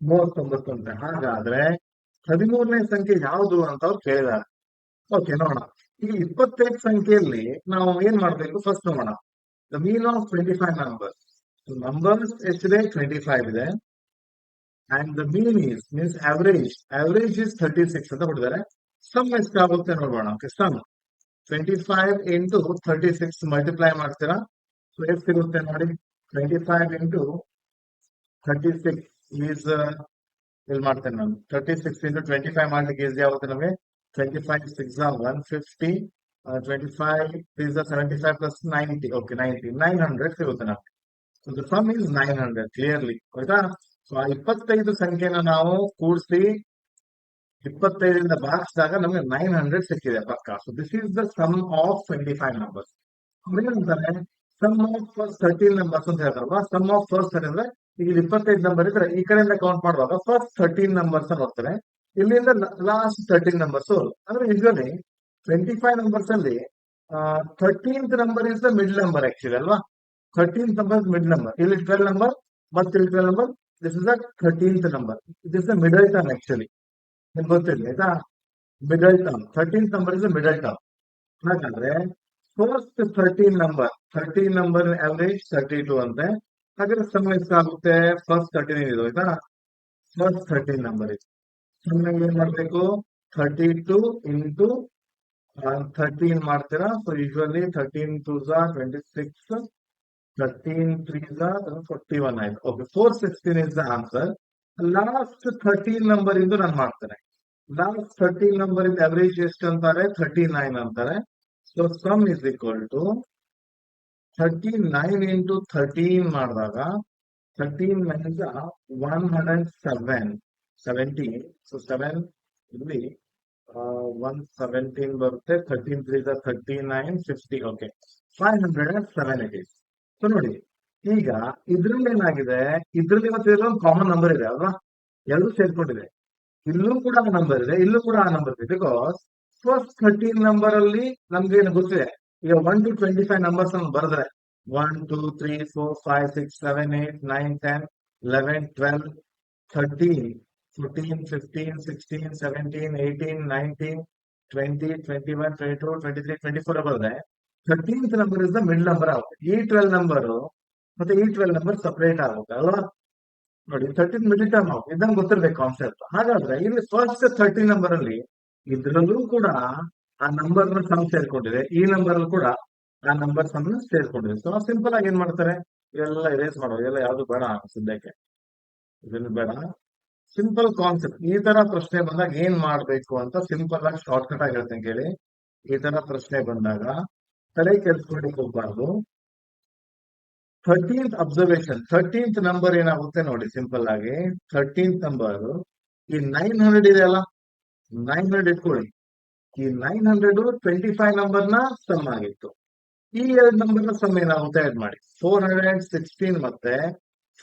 ಮೂವತ್ತೊಂಬತ್ತು ಅಂತೆ. ಹಾಗಾದ್ರೆ ಹದಿಮೂರನೇ ಸಂಖ್ಯೆ ಯಾವುದು ಅಂತ ಅವ್ರು ಕೇಳಿದಾರೆ. ಓಕೆ ನೋಡೋಣ. ಈಗ ಇಪ್ಪತ್ತೈದು ಸಂಖ್ಯೆಯಲ್ಲಿ ನಾವು ಏನ್ ಮಾಡ್ಬೇಕು? ಫಸ್ಟ್ ನೋಡೋಣ. The mean of twenty five number numbers ಎಷ್ಟಿದೆ ಟ್ವೆಂಟಿ ಫೈವ್ ಇದೆ. And the mean is means average average is thirty six ಅಂತ ಕೊಟ್ಟಿದ್ದಾರೆ. ಸಮ್ ಎಷ್ಟಾಗುತ್ತೆ ನೋಡೋಣ okay sum twenty five into thirty six multiply ಮಾಡ್ತೀರಾ? ಸೊ ಎಷ್ಟು ಸಿಗುತ್ತೆ ನೋಡಿ twenty five into thirty six is ಇಲ್ಲಿ ಮಾಡ್ತೇನೆ ನಾನು. Thirty six into twenty five ಮಾಡ್ಲಿಕ್ಕೆ ಈಸಿ ಆಗುತ್ತೆ ನಮಗೆ. Twenty five six one fifty twenty five is seventy five plus ninety okay ninety nine hundred ಸಿಗುತ್ತೆ ನಮಗೆ. So the sum is nine hundred clearly ಆಯ್ತಾ? ಸೊ ಆ ಇಪ್ಪತ್ತೈದು ಸಂಖ್ಯೆನ ನಾವು ಕೂಡಿಸಿ ಇಪ್ಪತ್ತೈದರಿಂದ ಭಾಗಿಸಿದಾಗ ನಮಗೆ ನೈನ್ ಹಂಡ್ರೆಡ್ ಸಿಕ್ಕಿದೆ ಪಕ್ಕ. So this is the sum of twenty five numbers ಏನಂತಾರೆ sum of first thirteen numbers ಅಂತ ಹೇಳ್ತಾರಲ್ವಾ? ಸಮ್ ಆಫ್ ಫಸ್ಟ್ ಅಂದ್ರೆ ಈಗ ಇಪ್ಪತ್ತೈದು ನಂಬರ್ ಇದ್ರೆ ಈ ಕಡೆಯಿಂದ ಕೌಂಟ್ ಮಾಡುವಾಗ ಫಸ್ಟ್ ಥರ್ಟೀನ್ ನಂಬರ್ಸ್ ನೋಡ್ತಾರೆ ಇಲ್ಲಿಂದ ಲಾಸ್ಟ್ ಥರ್ಟೀನ್ ನಂಬರ್ಸ್ ಅಂದ್ರೆ ಯೂಶಲಿ ಟ್ವೆಂಟಿ ಫೈವ್ ನಂಬರ್ಸ್ ಅಲ್ಲಿ thirteenth number is the mid number actually ಅಲ್ವಾ? ಥರ್ಟೀನ್ತ್ ನಂಬರ್ ಮಿಡ್ ನಂಬರ್ ಇಲ್ಲಿ ಟ್ವೆಲ್ ನಂಬರ್ ಮತ್ತೆ ಇಲ್ಲಿ twelve number this is the thirteenth number is the middle term actually ನಿಮ್ಗೆ ಗೊತ್ತಿಲ್ಲ ಆಯ್ತಾ? Middle term thirteen number is middle term ಹಾಗಾದ್ರೆ first thirteen number thirteen number average thirty two ಅಂತೆ. ಹಾಗಾದ್ರೆ ಸಮ ಎಷ್ಟಾಗುತ್ತೆ ಫಸ್ಟ್ ಥರ್ಟೀನ್ ಇದು ಆಯ್ತಾ ಫಸ್ಟ್ ಥರ್ಟೀನ್ ನಂಬರ್ ಇದು. ಸುಮ್ಮನೆ ಏನ್ ಮಾಡ್ಬೇಕು? ಥರ್ಟಿ ಟು ಇಂಟು ಥರ್ಟೀನ್ ಮಾಡ್ತೀರಾ? So usually thirteen two twenty six thirteen three forty one ಆಯ್ತು. Okay four sixteen is the answer last thirteen number ಇಂದ ನಾನು ಮಾಡ್ತೇನೆ. ಲಾಸ್ಟ್ ಥರ್ಟೀನ್ ನಂಬರ್ ಇಂದ ಅವರೇಜ್ ಎಷ್ಟು ಅಂತಾರೆ? ಥರ್ಟಿ ನೈನ್ ಅಂತಾರೆ. So sum is equal to thirty nine into thirteen ಮಾಡಿದಾಗ thirteen nine one hundred seven seventy so seven ಇಲ್ಲಿ ಒನ್ ಸೆವೆಂಟೀನ್ ಬರುತ್ತೆ. Thirteen three thirty nine fifty okay five hundred and seven it is so ನೋಡಿ ಈಗ ಇದ್ರಲ್ಲಿ ಏನಾಗಿದೆ? ಇದ್ರಲ್ಲಿ ಮತ್ತೆ ಒಂದು ಕಾಮನ್ ನಂಬರ್ ಇದೆ ಅಲ್ವಾ? ಎರಡು ಸೇರ್ಕೊಂಡಿದೆ. ಇಲ್ಲೂ ಕೂಡ ಆ ನಂಬರ್ ಇದೆ, ಇಲ್ಲೂ ಕೂಡ ಆ ನಂಬರ್ ಇದೆ. ಬಿಕಾಸ್ ಫಸ್ಟ್ ಥರ್ಟೀನ್ ನಂಬರ್ ಅಲ್ಲಿ ನಮ್ಗೆ ಏನು ಗೊತ್ತಿದೆ? ಈಗ one to twenty five numbers ಅನ್ನು ಬರೆದ್ರೆ one two three four five six seven eight nine ten eleven twelve thirteen fourteen fifteen sixteen seventeen eighteen nineteen twenty twenty one twenty two twenty three twenty four ಬರೆದ್ರೆ thirteenth number is the mid number ಆಗುತ್ತೆ. ಈ ಟ್ವೆಲ್ ನಂಬರ್ ಮತ್ತೆ ಈ ಟ್ವೆಲ್ ನಂಬರ್ ಸಪರೇಟ್ ಆಗುತ್ತೆ, ಅಲ್ವಾ? ನೋಡಿ ಥರ್ಟೀನ್ ಮಿಡಿಲ್ ಟರ್ಮ್ ಇದಂಗೆ ಗೊತ್ತಿರ್ಬೇಕು ಕಾನ್ಸೆಪ್ಟ್ ಹಾಗಾದ್ರೆ ಇಲ್ಲಿ ಫಸ್ಟ್ ಥರ್ಟಿ ನಂಬರ್ ಅಲ್ಲಿ ಇದ್ರಲ್ಲೂ ಕೂಡ ಆ ನಂಬರ್ನ ಸಮ್ ಸೇರ್ಕೊಂಡಿದೆ, ಈ ನಂಬರ್ ಅಲ್ಲಿ ಕೂಡ ಆ ನಂಬರ್ ಸಮ್ ಸೇರ್ಕೊಂಡಿದೆ. ಸೊ ಸಿಂಪಲ್ ಆಗಿ ಏನ್ ಮಾಡ್ತಾರೆ? ಇವೆಲ್ಲ ಇರೇಸ್ ಮಾಡೋದು. ಎಲ್ಲ ಯಾವ್ದು ಬೇಡ ಸದ್ಯಕ್ಕೆ. ಇದನ್ನು ಬೇಡ. ಸಿಂಪಲ್ ಕಾನ್ಸೆಪ್ಟ್ ಈ ತರ ಪ್ರಶ್ನೆ ಬಂದಾಗ ಏನ್ ಮಾಡ್ಬೇಕು ಅಂತ ಸಿಂಪಲ್ ಆಗಿ ಶಾರ್ಟ್ ಕಟ್ ಆಗಿ ಹೇಳ್ತೇನೆ ಕೇಳಿ ಈ ತರ ಪ್ರಶ್ನೆ ಬಂದಾಗ ತಲೆ ಕೆಲ್ಸ್ಕೊಳಕ್ ಹೋಗ್ಬಾರ್ದು. ಥರ್ಟೀನ್ತ್ ಅಬ್ಸರ್ವೇಷನ್ ಥರ್ಟೀನ್ತ್ ನಂಬರ್ ಏನಾಗುತ್ತೆ ನೋಡಿ ಸಿಂಪಲ್ ಆಗಿ. ಥರ್ಟೀನ್ತ್ ನಂಬರ್ ಈ ನೈನ್ ಹಂಡ್ರೆಡ್ ಇದೆ ಅಲ್ಲ? ನೈನ್ ಹಂಡ್ರೆಡ್ ಇಟ್ಕೊಳ್ಳಿ. ಈ ನೈನ್ ಹಂಡ್ರೆಡ್ ಟ್ವೆಂಟಿ ಫೈವ್ ನಂಬರ್ನ ಸಮ್ ಆಗಿತ್ತು. ಈ ಎರಡು ನಂಬರ್ನ ಸಮ್ ಏನಾಗುತ್ತೆ? ಆಡ್ ಮಾಡಿ. ಫೋರ್ ಹಂಡ್ರೆಡ್ ಸಿಕ್ಸ್ಟೀನ್ ಮತ್ತೆ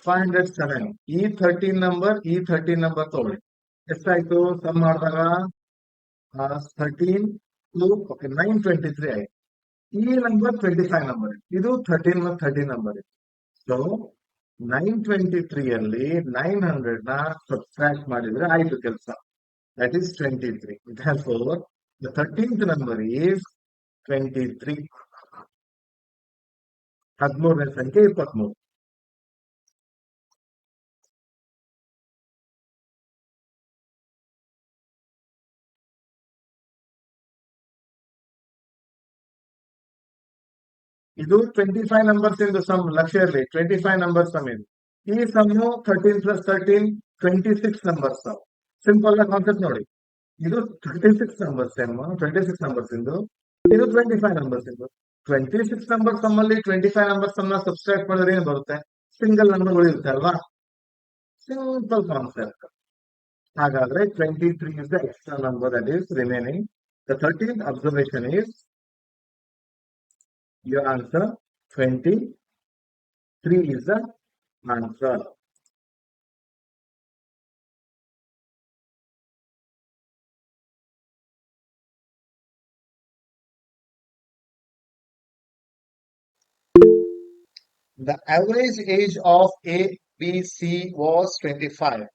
ಫೈವ್ ಹಂಡ್ರೆಡ್ ಸೆವೆನ್ ಈ ಥರ್ಟೀನ್ ನಂಬರ್ ಈ ಥರ್ಟೀನ್ ನಂಬರ್ ತಗೊಳ್ಳಿ. ಎಷ್ಟಾಯ್ತು? ಸಮ್ ಮಾಡಿದಾಗ? Thirteen to nine twenty three ಆಯ್ತು. ಈ ನಂಬರ್ ಟ್ವೆಂಟಿ ಫೈವ್ ನಂಬರ್ ಇದು ಥರ್ಟೀನ್ ಮತ್ತು thirteen number so nine twenty three ಅಲ್ಲಿ ನೈನ್ ಹಂಡ್ರೆಡ್ನ ಸಬ್ಸ್ಟ್ರಾಕ್ಟ್ ಮಾಡಿದ್ರೆ ಆಯ್ತು ಕೆಲಸ. That is twenty three four the thirteenth number is twenty three ಹದಿಮೂರನೇ ಸಂಖ್ಯೆ ಇಪ್ಪತ್ಮೂರು. ಇದು ಟ್ವೆಂಟಿ ಫೈವ್ ನಂಬರ್ಸ್ ಇಂದು ಸಮ್ ಲಕ್ಷ್ಯ ಇರಲಿ ಟ್ವೆಂಟಿ ಫೈವ್ ನಂಬರ್ಸ್ ಸಮ್ ಇದು. ಈ sum thirteen plus thirteen twenty six numbers simple ಆಗಿ ಕಾನ್ಸೆಪ್ಟ್ ನೋಡಿ. ಇದು twenty six numbers sum twenty six numbers ಇಂದು. ಇದು ಟ್ವೆಂಟಿ ಫೈವ್ ನಂಬರ್ಸ್ ಇಂದು. ಟ್ವೆಂಟಿ ಸಿಕ್ಸ್ ನಂಬರ್ ಸಮ್ ಅಲ್ಲಿ ಟ್ವೆಂಟಿ ಫೈವ್ ನಂಬರ್ಸ್ ಅನ್ನ ಸಬ್ಸ್ಟ್ರಾಕ್ಟ್ ಮಾಡಿದ್ರೆ ಏನು ಬರುತ್ತೆ? ಸಿಂಗಲ್ ನಂಬರ್ ಉಳಿಯುತ್ತೆ ಅಲ್ವಾ? ಸಿಂಪಲ್ ಕಾನ್ಸೆಪ್ಟ್ ಹಾಗಾದ್ರೆ twenty three is the extra number that is remaining the thirteen observation is your answer 23 is the answer. The average age of A, B, C was 25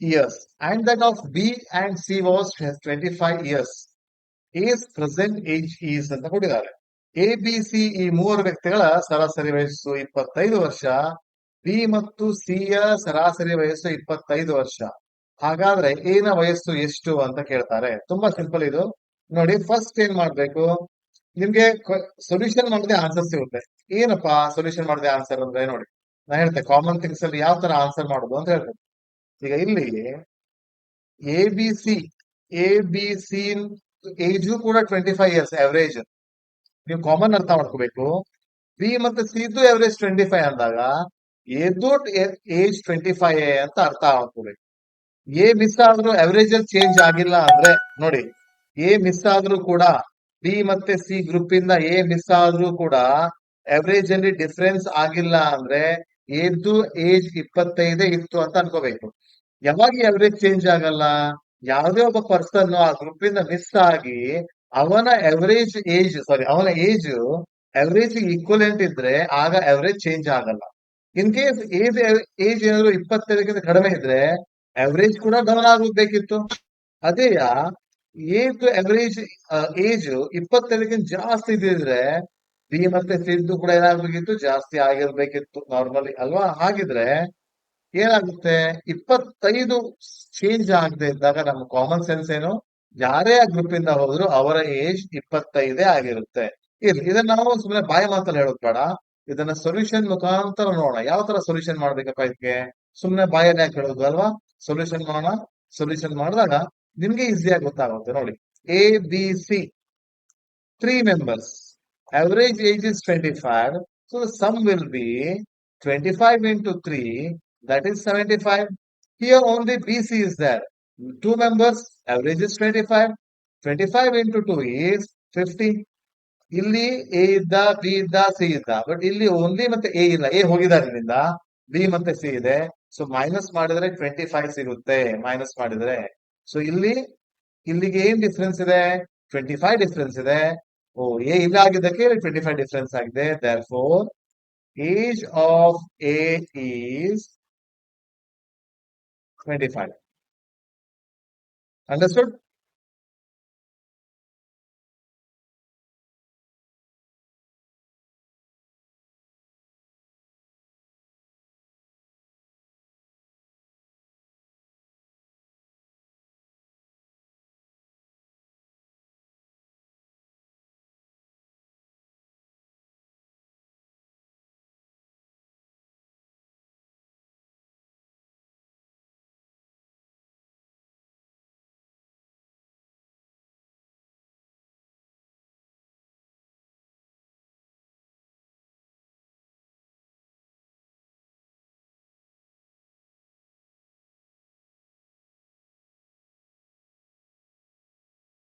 years and that of B and C was 25 years. A's present age is ಅಂತ ಕೊಟ್ಟಿದ್ದಾರೆ ಎ ಬಿ ಸಿ ಈ ಮೂವರು ವ್ಯಕ್ತಿಗಳ ಸರಾಸರಿ ವಯಸ್ಸು ಇಪ್ಪತ್ತೈದು ವರ್ಷ ಬಿ ಮತ್ತು ಸಿ ಯ ಸರಾಸರಿ ವಯಸ್ಸು ಇಪ್ಪತ್ತೈದು ವರ್ಷ. ಹಾಗಾದ್ರೆ ಎನ ವಯಸ್ಸು ಎಷ್ಟು ಅಂತ ಕೇಳ್ತಾರೆ. ತುಂಬಾ ಸಿಂಪಲ್ ಇದು. ನೋಡಿ ಫಸ್ಟ್ ಏನ್ ಮಾಡ್ಬೇಕು? ನಿಮ್ಗೆ ಸೊಲ್ಯೂಷನ್ ಮಾಡದೆ ಆನ್ಸರ್ ಸಿಗುತ್ತೆ. ಏನಪ್ಪಾ ಸೊಲ್ಯೂಷನ್ ಮಾಡದೆ ಆನ್ಸರ್ ಅಂದ್ರೆ ನೋಡಿ, ನಾ ಹೇಳ್ತೇನೆ ಕಾಮನ್ ಥಿಂಗ್ಸ್ ಅಲ್ಲಿ ಯಾವ ತರ ಆನ್ಸರ್ ಮಾಡುದು ಅಂತ ಹೇಳ್ತೇನೆ ಈಗ ಇಲ್ಲಿ A B C A B C age ಕೂಡ ಟ್ವೆಂಟಿ ಫೈವ್ ಇಯರ್ಸ್ ಅವರೇಜ್ ನೀವು ಕಾಮನ್ ಅರ್ಥ ಮಾಡ್ಕೋಬೇಕು. ಬಿ ಮತ್ತೆ ಸಿ ದು ಎವರೇಜ್ ಟ್ವೆಂಟಿ ಫೈವ್ ಅಂದಾಗ ಎದು ಏಜ್ ಟ್ವೆಂಟಿ ಫೈವ್ ಅಂತ ಅರ್ಥ ಮಾಡ್ಕೋಬೇಕು. ಎ ಮಿಸ್ ಆದ್ರೂ ಅವರೇಜ್ ಅಲ್ಲಿ ಚೇಂಜ್ ಆಗಿಲ್ಲ ಅಂದ್ರೆ, ನೋಡಿ ಎ ಮಿಸ್ ಆದ್ರೂ ಕೂಡ ಬಿ ಮತ್ತೆ ಸಿ ಗ್ರೂಪ್ ಇಂದ ಎ ಮಿಸ್ ಆದ್ರೂ ಕೂಡ ಅವರೇಜ್ ಅಲ್ಲಿ ಡಿಫರೆನ್ಸ್ ಆಗಿಲ್ಲ ಅಂದ್ರೆ ಎದ್ದು ಏಜ್ ಇಪ್ಪತ್ತೈದೇ ಇತ್ತು ಅಂತ ಅನ್ಕೋಬೇಕು. ಯಾವಾಗ ಅವರೇಜ್ ಚೇಂಜ್ ಆಗಲ್ಲ? ಯಾವುದೇ ಒಬ್ಬ ಪರ್ಸನ್ ಆ ಗ್ರೂಪ್ ಇಂದ ಮಿಸ್ ಆಗಿ ಅವನ ಎವರೇಜ್ ಏಜ್ ಸಾರಿ ಅವನ ಏಜ್ ಎವರೇಜ್ ಈಕ್ವಲೆಂಟ್ ಇದ್ರೆ ಆಗ ಎವರೇಜ್ ಚೇಂಜ್ ಆಗಲ್ಲ. ಇನ್ ಕೇಸ್ ಏಜ್ ಏಜ್ ಏನಾದ್ರು ಇಪ್ಪತ್ತೈದಕ್ಕಿಂತ ಕಡಿಮೆ ಇದ್ರೆ ಎವರೇಜ್ ಕೂಡ ಡೌನ್ ಆಗಬೇಕಿತ್ತು ಅದೇ ಏಜ್ ಎವರೇಜ್ ಏಜ್ ಇಪ್ಪತ್ತೈದಕ್ಕಿಂತ ಜಾಸ್ತಿ ಇದ್ರೆ ಬಿ ಮತ್ತೆ ಸಿದ್ದು ಕೂಡ ಏನಾಗ್ಬೇಕಿತ್ತು? ಜಾಸ್ತಿ ಆಗಿರ್ಬೇಕಿತ್ತು ನಾರ್ಮಲಿ ಅಲ್ವಾ? ಹಾಗಿದ್ರೆ ಏನಾಗುತ್ತೆ? ಇಪ್ಪತ್ತೈದು ಚೇಂಜ್ ಆಗದೆ ಇದ್ದಾಗ ನಮ್ಮ ಕಾಮನ್ ಸೆನ್ಸ್ ಏನು? ಯಾರೇ ಆ ಗ್ರೂಪ್ ಇಂದ ಹೋದ್ರು ಅವರ ಏಜ್ ಇಪ್ಪತ್ತೈದೇ ಆಗಿರುತ್ತೆ. ಇರ್ಲಿ, ಇದನ್ನ ನಾವು ಸುಮ್ಮನೆ ಬಾಯಿ ಮಾತಲ್ಲಿ ಹೇಳೋದ್ ಬೇಡ. ಇದನ್ನ ಸೊಲ್ಯೂಷನ್ ಮುಖಾಂತರ ನೋಡೋಣ. ಯಾವ ತರ ಸೊಲ್ಯೂಷನ್ ಮಾಡ್ಬೇಕಪ್ಪ ಇದಕ್ಕೆ? ಸುಮ್ನೆ ಬಾಯಲ್ಲಿ ಯಾಕೆ ಹೇಳೋದು ಅಲ್ವಾ? ಸೊಲ್ಯೂಷನ್ ಮಾಡೋಣ. ಸೊಲ್ಯೂಷನ್ ಮಾಡಿದಾಗ ನಿಮ್ಗೆ ಈಸಿಯಾಗಿ ಗೊತ್ತಾಗುತ್ತೆ. ನೋಡಿ A B C three members average age is 25 so, the sum will be 25 into 3 that is 75 here only bc is there. Two members average is 25 25 into 2 is 50 ಇಲ್ಲಿ ಎ ಇದ್ದ ಬಿ ಇದ್ದ ಸಿ ಇದ್ದ. ಬಟ್ ಇಲ್ಲಿ ಓನ್ಲಿ ಮತ್ತೆ ಎ ಇಲ್ಲ. ಎ ಹೋಗಿದ್ದಾರೆ ಇಲ್ಲಿಂದ. ಬಿ ಮತ್ತೆ ಸಿ ಇದೆ. ಸೊ ಮೈನಸ್ ಮಾಡಿದ್ರೆ ಟ್ವೆಂಟಿ ಫೈವ್ ಸಿಗುತ್ತೆ. ಮೈನಸ್ ಮಾಡಿದ್ರೆ. ಸೊ ಇಲ್ಲಿ, ಇಲ್ಲಿಗೆ ಏನ್ ಡಿಫ್ರೆನ್ಸ್ ಇದೆ? ಟ್ವೆಂಟಿ ಫೈವ್ ಡಿಫ್ರೆನ್ಸ್ ಇದೆ. ಓ ಎ ಇಲ್ಲ ಆಗಿದ್ದಕ್ಕೆ ಟ್ವೆಂಟಿ ಫೈವ್ ಡಿಫ್ರೆನ್ಸ್ ಆಗಿದೆ. Therefore age of A is twenty five Understood?